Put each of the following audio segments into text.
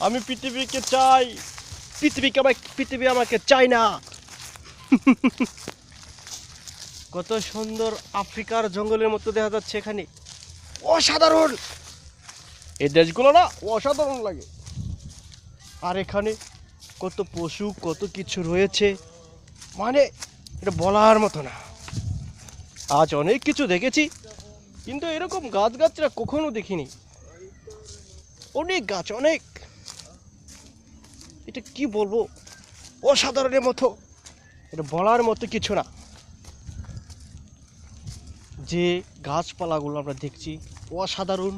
আমি পৃথিবীকে চাই। পৃথিবীকে আমাকে পৃথিবী আমাকে চাই না। কত সুন্দর আফ্রিকার জঙ্গলের মতো দেখা যাচ্ছে এখানে। অসাধারণ! এই দেশগুলো না অসাধারণ লাগে। আর এখানে কত পশু কত কিছু রয়েছে। মানে এটা বলার মতো না। আজ অনেক কিছু দেখেছি কিন্তু এরকম গাছ গাছরা কখনো দেখিনি। অনেক গাছ অনেক। এটা কি বলব? অসাধারণের মতো। এটা বলার মতো কিছু না। যে গাছপালাগুলো আমরা দেখছি অসাধারণ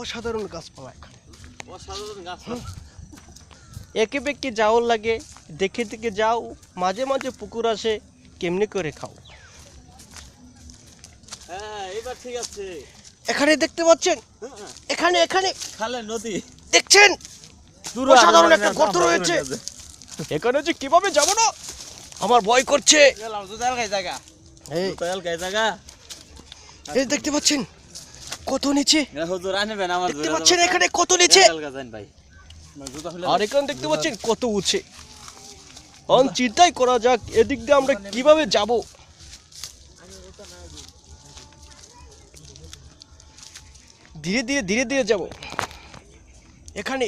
অসাধারণ গাছপালা এখানে। অসাধারণ গাছ। একে বেঁকে যাও লাগে দেখে দেখে যাও মাঝে মাঝে পুকুর আসে কেমনি করে খাও। হ্যাঁ এবার ঠিক আছে। এখানে দেখতে পাচ্ছেন? এখানে এখানে। খালে নদী। দেখছেন? অসাধারণ একটা গর্ত রয়েছে। এখানে যে কীভাবে যাব না? আমার ভয় করছে। এই দেখতে পাচ্ছেন? কত নিচে? দেখতে পাচ্ছেন এখানে কত নিচে? আর এখানে দেখতে পাচ্ছেন কত উঁচে। অন চিন্তাই করা যাক এদিক দিয়ে আমরা কীভাবে যাব। ধীরে ধীরে ধীরে ধীরে যাব। এখানে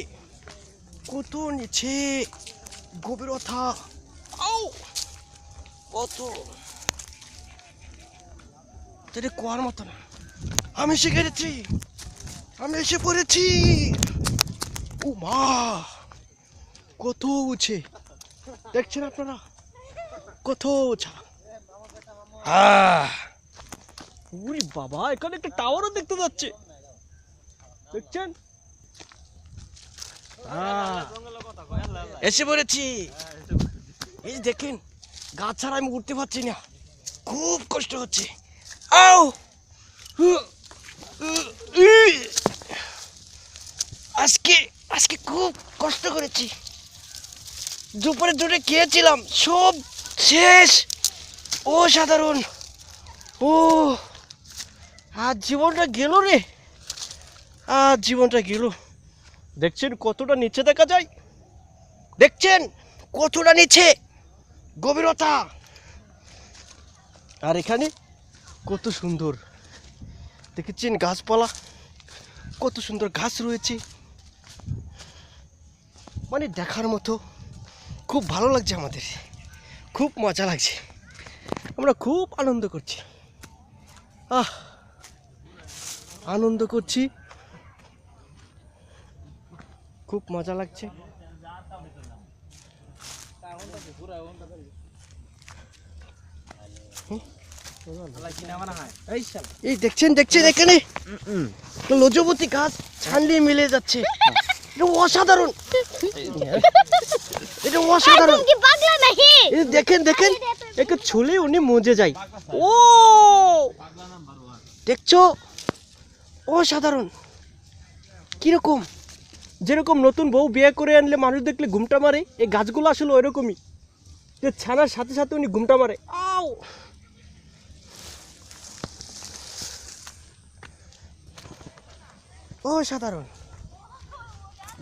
কত নিচে গভীরতা আও কত এটা কোয়ার মতো না আমি এসে গেছি আমি এসে পড়েছি ও মা কত উঁচে দেখছেন আপনারা কত আহ! উরি বাবা এখানে একটা টাওয়ারও দেখতে যাচ্ছে দেখছেন! এসে পড়েছি। এই দেখেন গাছ ছাড়া আমি উঠতে পারছি না। খুব কষ্ট হচ্ছে। আও! আজকে আজকে খুব কষ্ট করেছি। দুপুরে দুটো খেয়েছিলাম, সব শেষ। ও সাধারণ ও আর জীবনটা গেল রে। আর জীবনটা গেল। দেখছেন কতটা নিচে দেখা যায়? দেখছেন কতটা নিচে? গভীরতা। আর এখানে কত সুন্দর। দেখেছেন গাছপালা? কত সুন্দর গাছ রয়েছে। মানে দেখার মতো খুব ভালো লাগছে আমাদের। খুব মজা লাগছে। আমরা খুব আনন্দ করছি। আহ! আনন্দ করছি খুব মজা লাগছে। এই দেখছেন দেখছেন এখানে? লজবতী গাছ ছানলে মিলে যাচ্ছে। এটা অসাধারণ। এটা অসাধারণ। দেখেন দেখেন। একে ছুলে উনি মজে যায়। ও! দেখছ? অসাধারণ। কীরকম? যেরকম নতুন বউ বিয়ে করে আনলে মানুষ দেখলে ঘুমটা মারে, এই গাছগুলো আসলে ওইরকমই। যে ছানার সাথে সাথে উনি ঘুমটা মারে। আও! অসাধারণ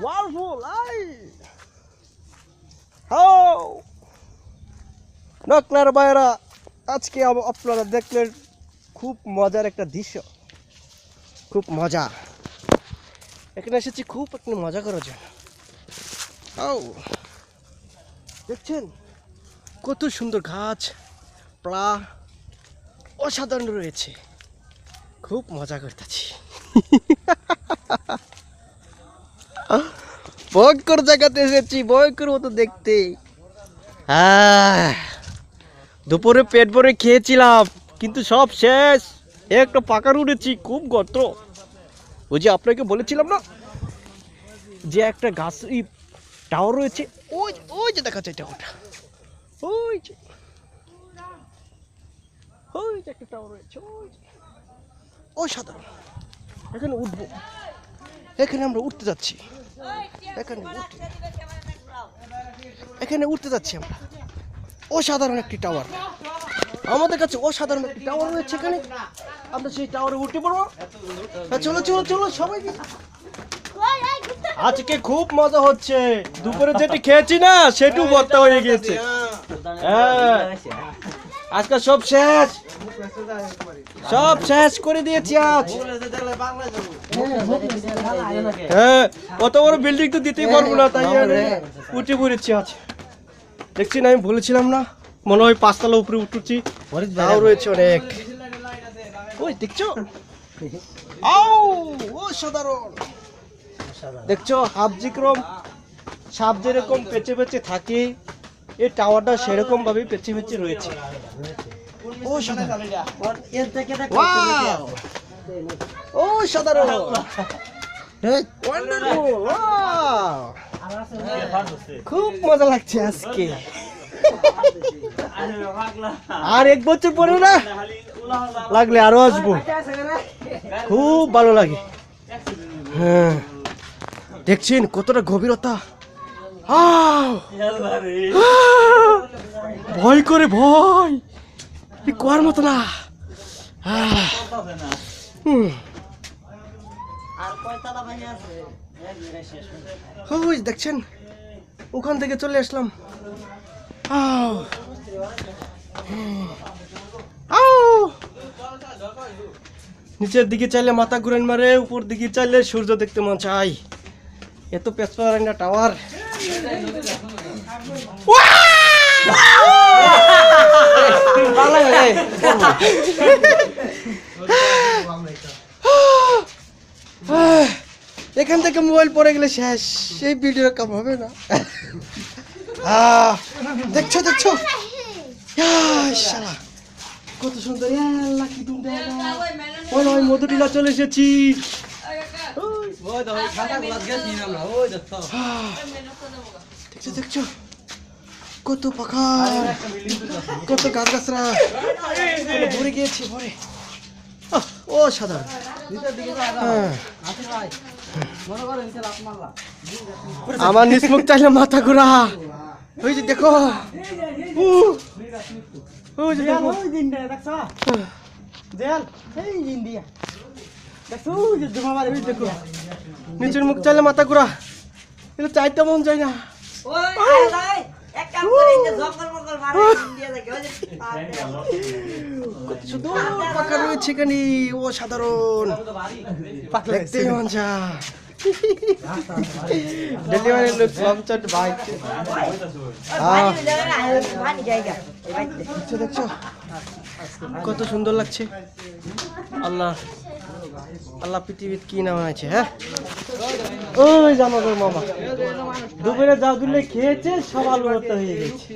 ওয়ালফুল, আই! হাও! নকলার বাইরা আজকে আপনারা দেখলেন খুব মজার একটা দৃশ্য। খুব মজা। এখানে এসেছি খুব একটা মজা করার জন্য। আও। দেখছেন? কত সুন্দর গাছ প্লা অসাধারণ রয়েছে। খুব মজা করতেছি। ভয়ঙ্কর জায়গাতে এসেছি ভয়ঙ্কর মতো দেখতে। আহ, দুপুরে পেট ভরে খেয়েছিলাম কিন্তু সব শেষ। একটা পাকা উঠেছি খুব গর্ত। ওই যে আপনাকে বলেছিলাম না? যে একটা গাছ টাওয়ার রয়েছে। ওই যে- ওই যে দেখা যায় টাওয়ারটা। ওই যে। ওই যে একটা টাওয়ার রয়েছে ওই যে। অসাধারণ এখানে উঠবো। এখানে আমরা উঠতে যাচ্ছি। এখানে এখানে উঠতে যাচ্ছি আমরা। অসাধারণ একটি টাওয়ার। আমাদের কাছে অসাধারণ একটি টাওয়ার রয়েছে এখানে। আমরা সেই টাওয়ারে উঠে পড়ব। হ্যাঁ, চলো চলো চলো সবাই আজকে খুব মজা হচ্ছে। দুপুরে যেটি খেয়েছি না সেটু বর্তা হয়ে গেছে হ্যাঁ। আজকে সব শেষ। সব শেষ করে দিয়েছি আজ। হ্যাঁ অত বড় বিল্ডিং তো দিতেই পারব না তাই উঠে পড়েছি আজ। দেখছি না আমি বলেছিলাম না মনে হয় পাঁচতলা উপরে উঠেছি। তাও রয়েছে অনেক। ওই দেখছ? আও ও সাধারণ। দেখছ হাফ জিক্রম সাপ যেরকম পেঁচে পেঁচে থাকে এই টাওয়ারটা সেরকম ভাবে পেঁচে পেঁচে রয়েছে। ও সাধারণ। ও সাধারণ। খুব মজা লাগছে আজকে। আর এক বছর পরে না? লাগলে আরও আসব। খুব ভালো লাগে। হ্যাঁ। দেখছেন কতটা গভীরতা! ভয় করে ভয়। কোয়ার মতো না। দেখছেন? ওখান থেকে চলে আসলাম আও। হুম। আও। নিচের দিকে চাইলে মাথা ঘুরেন মারে, উপর দিকে চাইলে সূর্য দেখতে মন চাই এত পেছপাড়া টাওয়ার। এখান থেকে মোবাইল পরে গেলে শেষ। সেই ভিডিও কাম হবে না। দেখছ দেখছ? কত সুন্দর। ওই ওই মধুটিলা চলে এসেছি। দেখছ? দেখছ কত পাখা কত গাছ গাছরা ভরে গিয়েছে ভরে। ও সাধারণ হ্যাঁ। আমার নিসমুখ চাইলে মাথা ঘোরা। ওই যে দেখো। উ, ওই যে দেখো। দেখো নিচের মুখ চাইলে মাথা ঘোরা এটা চাইতে মন যায় না শুধু পাকা রয়েছে এখানে ও সাধারণ দেখতে মন যায় ডেলিভারি লোক লঞ্চার বাইক দেখছ দেখছ কত সুন্দর লাগছে। আল্লাহ। আল্লাহ পৃথিবীর কি নাম আছে হ্যাঁ? ওই জামাগর মামা। দুপুরে যা খেয়েছে, সব আলু হয়ে গেছে।